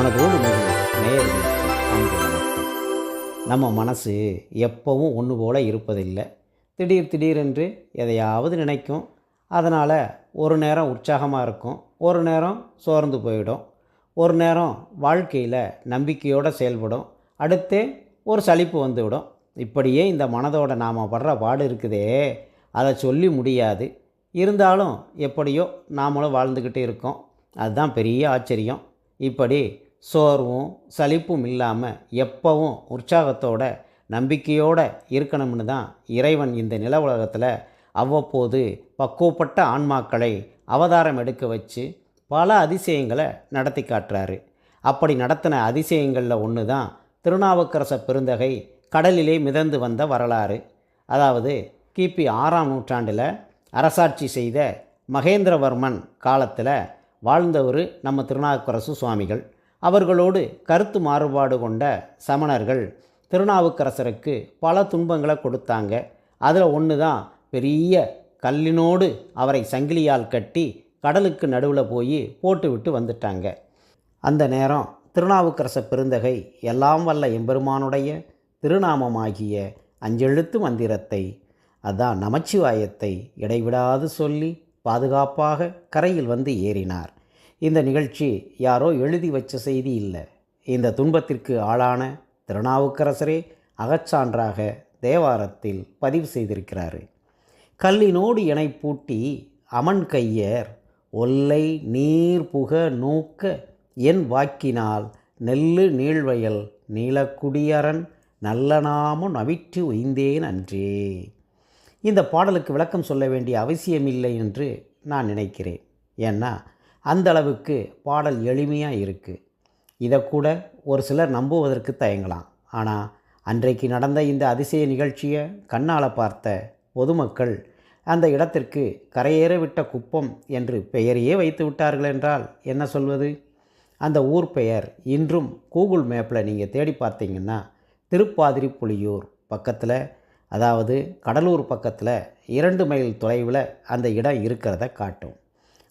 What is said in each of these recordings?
மனதோடு முழு நம்ம மனசு எப்பவும் ஒன்று போல் இருப்பதில்லை. திடீர் திடீரென்று எதையாவது நினைக்கும். அதனால் ஒரு நேரம் உற்சாகமாக இருக்கும். ஒரு நேரம் சோர்ந்து போயிடும். ஒரு நேரம் வாழ்க்கையில் நம்பிக்கையோடு செயல்படும். அடுத்து ஒரு சலிப்பு வந்துவிடும். இப்படியே இந்த மனதோட நாம் படுற பாடு இருக்குதே. அதை சொல்லி முடியாது. இருந்தாலும் எப்படியோ நாமளும் வாழ்ந்துக்கிட்டு இருக்கோம். அதுதான் பெரிய ஆச்சரியம். இப்படி சோர்வும் சலிப்பும் இல்லாமல் எப்பவும் உற்சாகத்தோட நம்பிக்கையோடு இருக்கணும்னு தான் இறைவன் இந்த நில உலகத்தில் அவ்வப்போது பக்குவப்பட்ட ஆன்மாக்களை அவதாரம் எடுக்க வச்சு பல அதிசயங்களை நடத்தி காட்டுறாரு. அப்படி நடத்தின அதிசயங்களில் ஒன்று தான் திருநாவுக்கரச பெருந்தகை கடலிலே மிதந்து வந்த வரலாறு. அதாவது கிபி ஆறாம் நூற்றாண்டில் அரசாட்சி செய்த மகேந்திரவர்மன் காலத்தில் வாழ்ந்தவர் நம்ம திருநாவுக்கரசு சுவாமிகள். அவர்களோடு கருத்து மாறுபாடு கொண்ட சமணர்கள் திருநாவுக்கரசருக்கு பல துன்பங்களை கொடுத்தாங்க. அதில் ஒன்று தான் பெரிய கல்லினோடு அவரை சங்கிலியால் கட்டி கடலுக்கு நடுவில் போய் போட்டுவிட்டு வந்துட்டாங்க. அந்த நேரம் திருநாவுக்கரச பெருந்தகை எல்லாம் வல்ல எம்பெருமானுடைய திருநாமமாகிய அஞ்செழுத்து மந்திரத்தை அதான் நமச்சிவாயத்தை இடைவிடாது சொல்லி பாதுகாப்பாக கரையில் வந்து ஏறினார். இந்த நிகழ்ச்சி யாரோ எழுதி வச்ச செய்தி இல்லை. இந்த துன்பத்திற்கு ஆளான திருநாவுக்கரசரே அகச்சான்றாக தேவாரத்தில் பதிவு செய்திருக்கிறார். கல்லினோடு இணை பூட்டி அமன் கையர் ஒல்லை நீர் புக நூக்க என் வாக்கினால் நெல்லு நீழ்வயல் நீலக்குடியரன் நல்ல நாமும் நவிற்று உய்ந்தேன் அன்றே. இந்த பாடலுக்கு விளக்கம் சொல்ல வேண்டிய அவசியமில்லை என்று நான் நினைக்கிறேன். ஏன்னா அந்த அளவுக்கு பாடல் எளிமையாக இருக்குது இதை கூட ஒரு சிலர் நம்புவதற்கு தயங்கலாம். ஆனால் அன்றைக்கு நடந்த இந்த அதிசய நிகழ்ச்சியை கண்ணால் பார்த்த பொதுமக்கள் அந்த இடத்திற்கு கரையேற விட்ட குப்பம் என்று பெயரையே வைத்து விட்டார்கள் என்றால் என்ன சொல்வது? அந்த ஊர் பெயர் இன்றும் கூகுள் மேப்பில் நீங்கள் தேடி பார்த்தீங்கன்னா திருப்பாதிரி புலியூர் பக்கத்தில் அதாவது கடலூர் பக்கத்தில் இரண்டு மைல் தொலைவில் அந்த இடம் இருக்கிறத காட்டும்.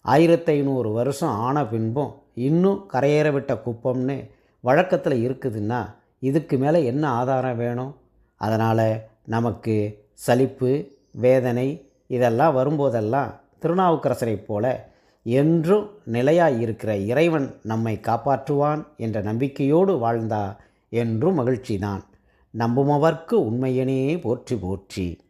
ஆயிரத்தி ஐநூறு வருஷம் ஆன பின்பும் இன்னும் கரையேற விட்ட குப்பம்னு வழக்கத்தில் இருக்குதுன்னா இதுக்கு மேலே என்ன ஆதாரம் வேணும்? அதனால் நமக்கு சலிப்பு வேதனை இதெல்லாம் வரும்போதெல்லாம் திருநாவுக்கரசரை போல என்றும் நிலையாக இருக்கிற இறைவன் நம்மை காப்பாற்றுவான் என்ற நம்பிக்கையோடு வாழ்ந்தா என்றும் மகிழ்ச்சிதான் நம்புமவர்க்கு உண்மையனே போற்றி போற்றி.